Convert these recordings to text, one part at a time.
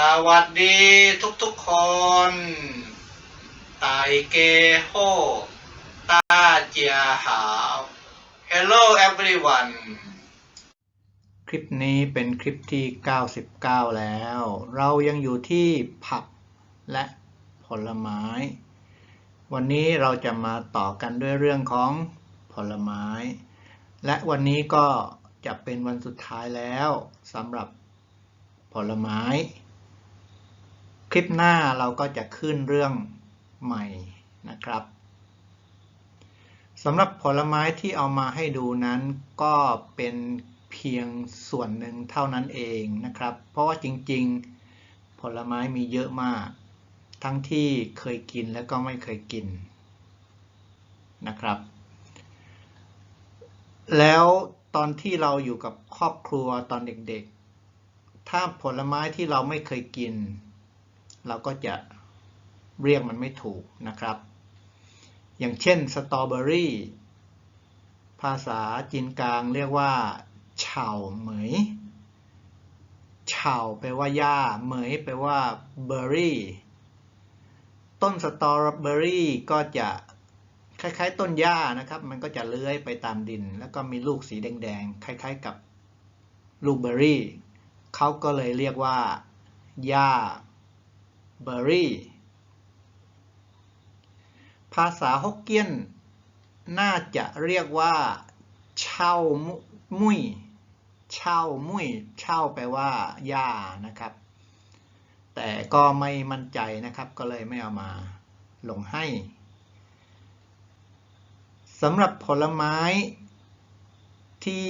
สวัสดีทุกๆคนไตเกโฮตาเจียหาว Hello everyone คลิปนี้เป็นคลิปที่ 99 แล้ว เรายังอยู่ที่ผักและผลไม้ วันนี้เราจะมาต่อกันด้วยเรื่องของผลไม้ และวันนี้ก็จะเป็นวันสุดท้ายแล้วสำหรับผลไม้ ลิปหน้าเราก็จะขึ้นเรื่องใหม่นะครับสำหรับผลไม้ที่เอามาให้ดูนั้นก็เป็นเพียงส่วนหนึ่งเท่านั้นเองนะครับ เพราะว่าจริงๆ ผลไม้มีเยอะมาก ทั้งที่เคยกินและก็ไม่เคยกินนะครับ แล้วตอนที่เราอยู่กับครอบครัวตอนเด็กๆ ถ้าผลไม้ที่เราไม่เคยกิน เราก็จะเรียกมันไม่ถูกนะครับ อย่างเช่นสตรอเบอรี่ภาษาจีนกลางเรียกว่าเฉาเหมยเฉาแปลว่าหญ้าเหมยแปลว่าเบอร์รี่ต้นสตรอเบอรี่ก็จะคล้ายๆ ต้นหญ้านะครับ มันก็จะเลื้อยไปตามดิน แล้วก็มีลูกสีแดงๆ คล้ายๆ กับลูกเบอร์รี่เขาก็เลยเรียกว่าหญ้า เบอร์รี่ ภาษาฮกเกี้ยน น่าจะเรียกว่าเช่ามุยเช่ามุยเช่าแปลว่าหญ้านะครับ แต่ก็ไม่มั่นใจนะครับ ก็เลยไม่เอามาลงให้สำหรับผลไม้ที่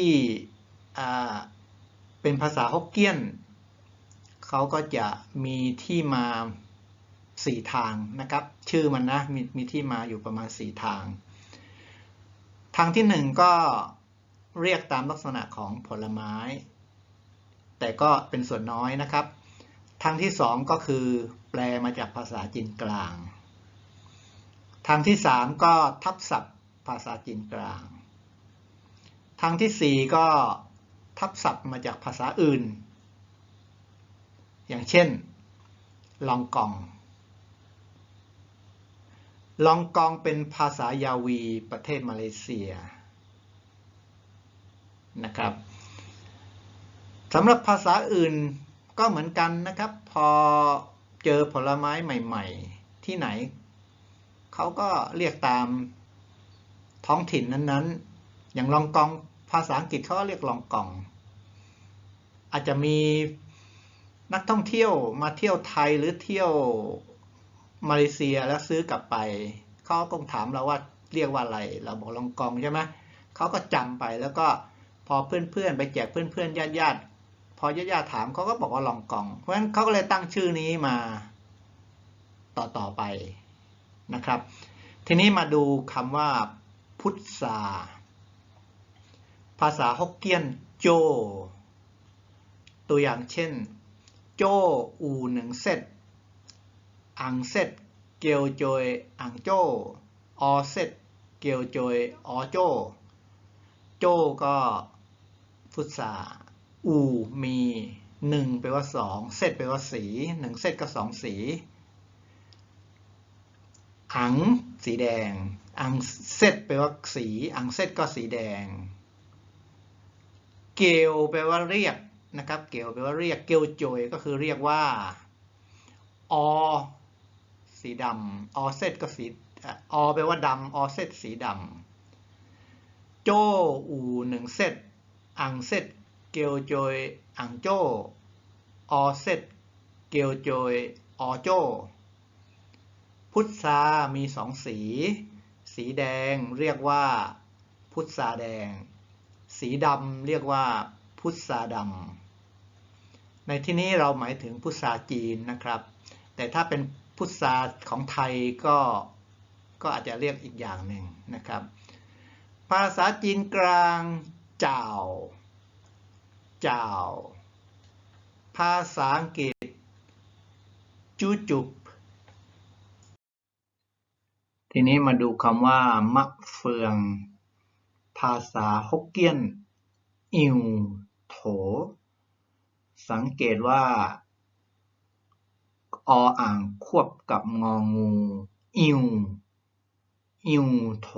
เป็นภาษาฮกเกี้ยน เขาก็จะมีที่มาสี่ทางนะครับ ชื่อมันนะมมีที่มาอยู่ประมาณสี่ทาง ทางที่หนึ่งก็เรียกตามลักษณะของผลไม้ แต่ก็เป็นส่วนน้อยนะครับ ทางที่สองก็คือแปลมาจากภาษาจีนกลาง ทางที่สามก็ทับศัพท์ภาษาจีนกลาง ทางที่สี่ก็ทับศัพท์มาจากภาษาอื่น อย่างเช่น ลองกอง ลองกองเป็นภาษายาวีประเทศมาเลเซียนะครับสำหรับภาษาอื่นก็เหมือนกันนะครับ พอเจอผลไม้ใหม่ ๆ ที่ไหน เขาก็เรียกตามท้องถิ่นนั้นๆ อย่างลองกองภาษาอังกฤษเขาเรียกลองกอง อาจจะมี นักท่องเที่ยวมาเที่ยวไทยหรือเที่ยวมาเลเซียแล้วซื้อกลับไปเขาก็ถามเราว่าเรียกว่าอะไร เราบอกลองกองใช่ไหมเขาก็จำไปแล้วก็พอเพื่อนๆ ไปแจกเพื่อนๆญาติๆพอญาติๆถามเขาก็บอกว่าลองกอง เพราะฉะนั้นเขาก็เลยตั้งชื่อนี้มาต่อๆไปนะครับ ทีนี้มาดูคำว่าพุทธาภาษาฮกเกี้ยนโจ ตัวอย่างเช่น โจอูหนึ่งเซตอังเซตเกียวโจยอังโจออเซตเกียวโจยออโจ โจก็พุทธาอูมีหนึ่งแปลว่าสองเซตแปลว่าสีหนึ่งเซตก็สองสีอังสีแดง อังเซตแปลว่าสี อังเซตก็สีแดง เกลแปลว่าเรียก นะครับ เกลแปลว่าเรียก เกลโจยก็คือเรียกว่าอสีดำอเซตก็สีอแปลว่าดำอเซตสีดำโจอูหนึ่งเซตอังเซตเกลโจยอังโจอเซตเกลโจยอโจ พุทธามีสองสี สีแดงเรียกว่า พุทราแดง สีดำเรียกว่าพุทราดำ ในที่นี้เราหมายถึงพุทราจีนนะครับ แต่ถ้าเป็นพุทราของไทยก็ก็อาจจะเรียกอีกอย่างหนึ่งนะครับ ภาษาจีนกลางเจ้าเจ้าภาษาอังกฤษจูจุบทีนี้มาดูคำว่ามะเฟือง ภาษาฮกเกี้ยน อิวโถ สังเกตว่า ออ่างควบกับงองู อิว อิวโถ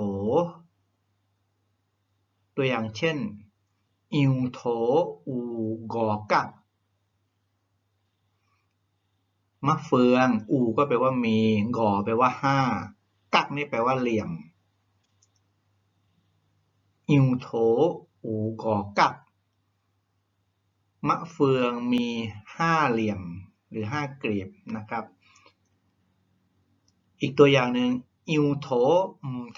ตัวอย่างเช่น อิวโถอูกอกับมะเฟือง อูก็แปลว่ามี กอแปลว่าห้า กักนี่แปลว่าเหลี่ยม อิวโถอูกอกับ มะเฟืองมีห้าเหลี่ยมหรือห้ากลีบนะครับ อีกตัวอย่างหนึ่งอิวโถ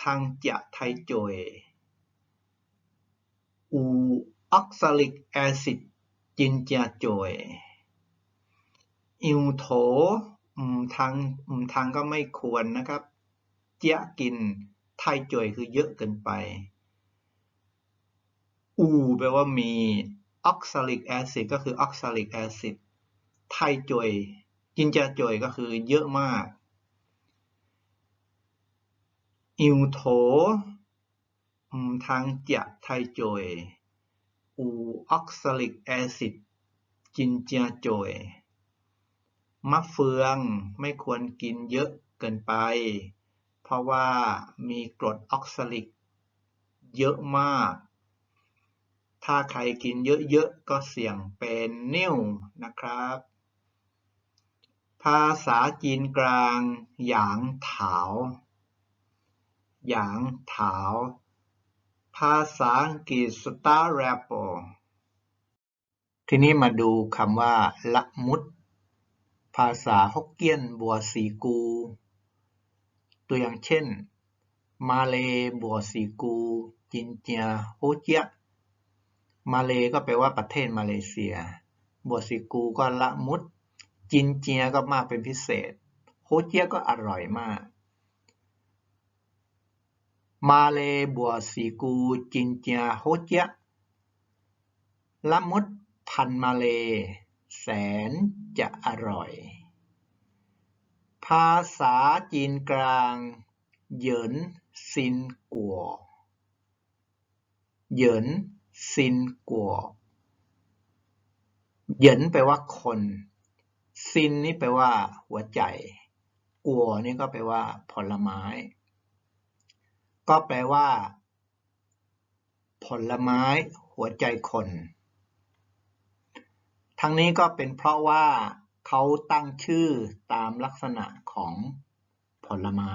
ทางจะไทโจยอูออกซาลิกแอซิดจินจาโจยอิวโถทางทางก็ไม่ควรนะครับเจียกินไทโจยคือเยอะเกินไป อูแปลว่ามี ออกซาลิกแอซิดก็คือออกซาลิกแอซิดไทจอยจินจาจอยก็คือเยอะมากอิวโถทางจะไทจอยอูออกซาลิกแอซิดจินจาจอยมะเฟืองไม่ควรกินเยอะเกินไป เพราะว่ามีกรดออกซาลิกเยอะมาก ถ้าใครกินเยอะๆ ก็เสี่ยงเป็นนิ่วนะครับ ภาษาจีนกลาง หยางถาว หยางถาว ภาษาอังกฤษ Star Rapper ทีนี้มาดูคำว่า ละมุด ภาษาฮกเกี้ยนบัวสีกู ตัวอย่างเช่น มาเลบัวสีกู จินเจียโฮเจีย มาเลก็แปลว่าประเทศมาเลเซียบัวสีกูก็ละมุด จินเจียก็มากเป็นพิเศษ โฮเจียก็อร่อยมาก มาเลบัวสีกู จินเจีย โฮเจีย ละมุดพันมาเล แสนจะอร่อย ภาษาจีนกลางเหยินซินกัวเหยิน ซินกัวเหยินแปลว่าคน ซินนี่แปลว่า หัวใจ กัวนี่ก็แปลว่าผลไม้ ก็แปลว่า ผลไม้ หัวใจคน ทั้งนี้ก็เป็นเพราะว่าเขาตั้งชื่อตามลักษณะของผลไม้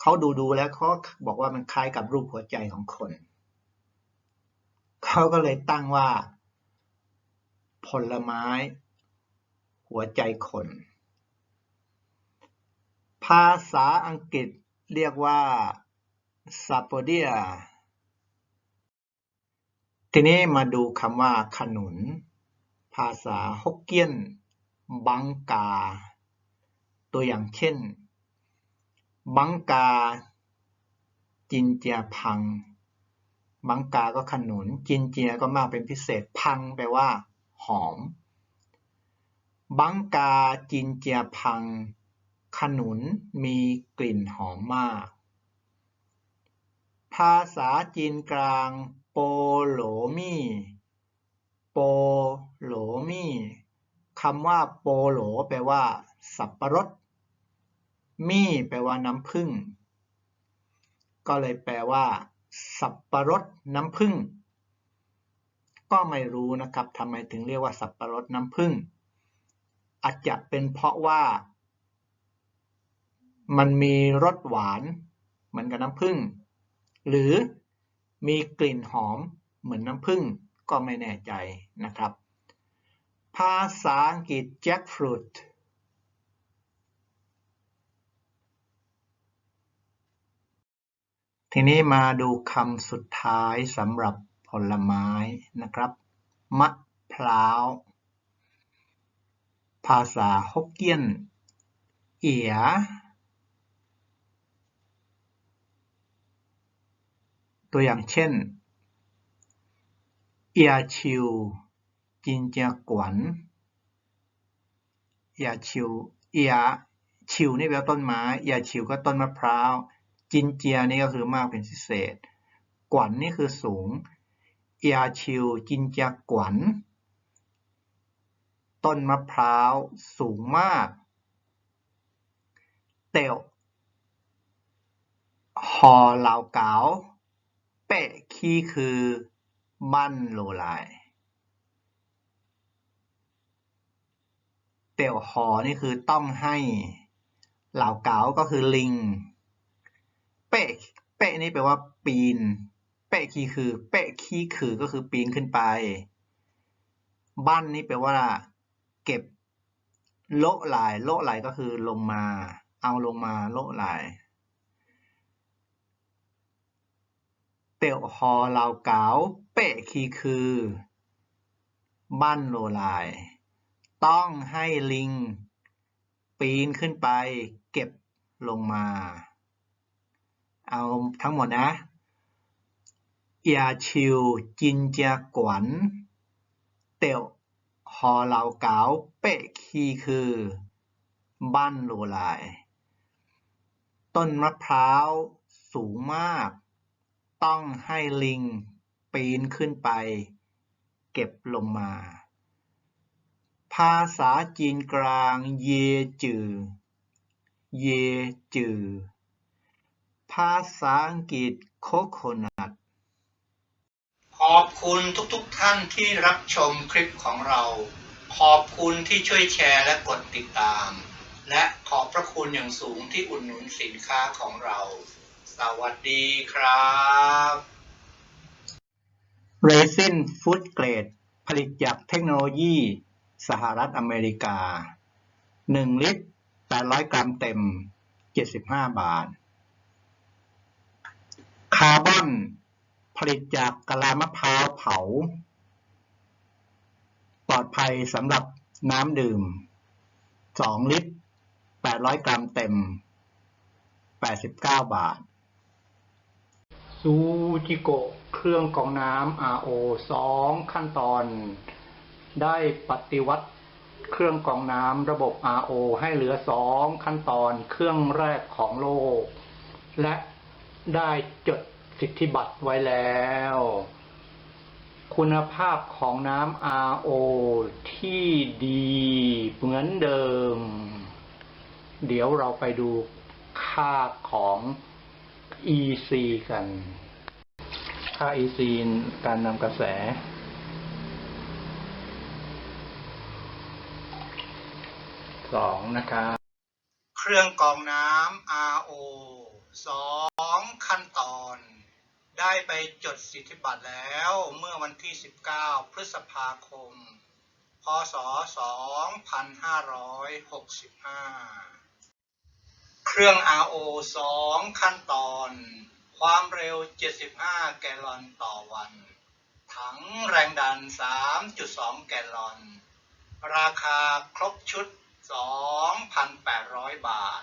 เขาดูดูแล้วเขาบอกว่ามันคล้ายกับรูปหัวใจของคน เขาก็เลยตั้งว่า ผลไม้ หัวใจคน ภาษาอังกฤษเรียกว่าซาโปเดีย ทีนี้มาดูคำว่าขนุน ภาษาฮกเกี้ยน บังกา ตัวอย่างเช่น บังกา จินเจียพัง บังกาก็ขนุน จินเจียก็มากเป็นพิเศษ พังแปลว่า หอม บังกาจินเจียพัง ขนุนมีกลิ่นหอมมาก ภาษาจีนกลาง โปโหลมี่ โปโหลมี่คำว่า โปโหลแปลว่า สับปะรด มี่แปลว่าน้ำผึ้ง ก็เลยแปลว่า สับปะรดน้ำผึ้งก็ไม่รู้นะครับทำไมถึงเรียกว่าสับปะรดน้ำผึ้งอาจจะเป็นเพราะว่า มันมีรสหวานเหมือนกับน้ำผึ้งหรือมีกลิ่นหอมเหมือนน้ำผึ้งก็ไม่แน่ใจนะครับ ภาษาอังกฤษ jackfruit ทีนี้มาดูคำสุดท้ายสำหรับผลไม้นะครับ มะพร้าว ภาษาฮกเกี้ยน เอียตัวอย่างเช่น เอียชิว จินเจียกวน เอียชิว เอียชิวนี่แปลต้นไม้ เอียชิวก็ต้นมะพร้าว จินเจียนี่ก็คือมากเป็นพิเศษ กวนนี่คือสูงเอียชิวจินเจียกวนต้นมะพร้าวสูงมาก เตียวหอเหลาเก๋าเปะคีคือบ้านโลลายเตี่ยวหอนี่คือต้องให้ เหล่าเก๋าก็คือลิง เปะเปะนี่แปลว่า ปีน เปะคีคือ เปะคีคือก็คือปีนขึ้นไป บั้นนี่แปลว่า เก็บโละลายโละลายก็คือลงมา เอาลงมาโละลายเตี่ยวหอเหล่าเก๋าเปะคีคือบ้านโลลาย ต้องให้ลิง ปีนขึ้นไป เก็บลงมา เอาทั้งหมดนะอย่าชิวจินเจียกวนเตียวหอเหลาเก๋าเป๊ะคีคือบ้านโลลาย ต้นมะพร้าวสูงมาก ต้องให้ลิงปีนขึ้นไป เก็บลงมา ภาษาจีนกลางเยจือ เยจือ ภาษาอังกฤษโคโคนัทขอบคุณทุกๆทท่านที่รับชมคลิปของเรา ขอบคุณที่ช่วยแชร์และกดติดตาม และขอบพระคุณอย่างสูงที่อุดหนุนสินค้าของเรา สวัสดีครับ Resin Food Grade ผลิตจากเทคโนโลยี สหรัฐอเมริกา 1 ลิตร 800 กรัมเต็ม 75 บาทคาร์บอนผลิตจากกะลามะพร้าวเผา ปลอดภัยสำหรับน้ำดื่ม 2 ลิตร 800 กรัมเต็ม 89 บาท ซูจิโกะเครื่องกรองน้ำ RO 2 ขั้นตอน ได้ปฏิวัติเครื่องกรองน้ำระบบ RO ให้เหลือ 2 ขั้นตอนเครื่องแรกของโลก และได้จด สิทธิบัตรไว้แล้ว คุณภาพของน้ำ RO ที่ดีเหมือนเดิม เดี๋ยวเราไปดูค่าของ EC กัน ค่า EC การนำกระแสสองนะครับเครื่องกรองน้ำ RO สองขั้นตอน ได้ไปจดสิทธิบัตรแล้วเมื่อวันที่ 19 พฤษภาคม พศ 2565 เครื่อง RO 2 ขั้นตอน ความเร็ว 75 แกลลอนต่อวัน ถังแรงดัน 3.2 แกลลอน ราคาครบชุด 2,800 บาท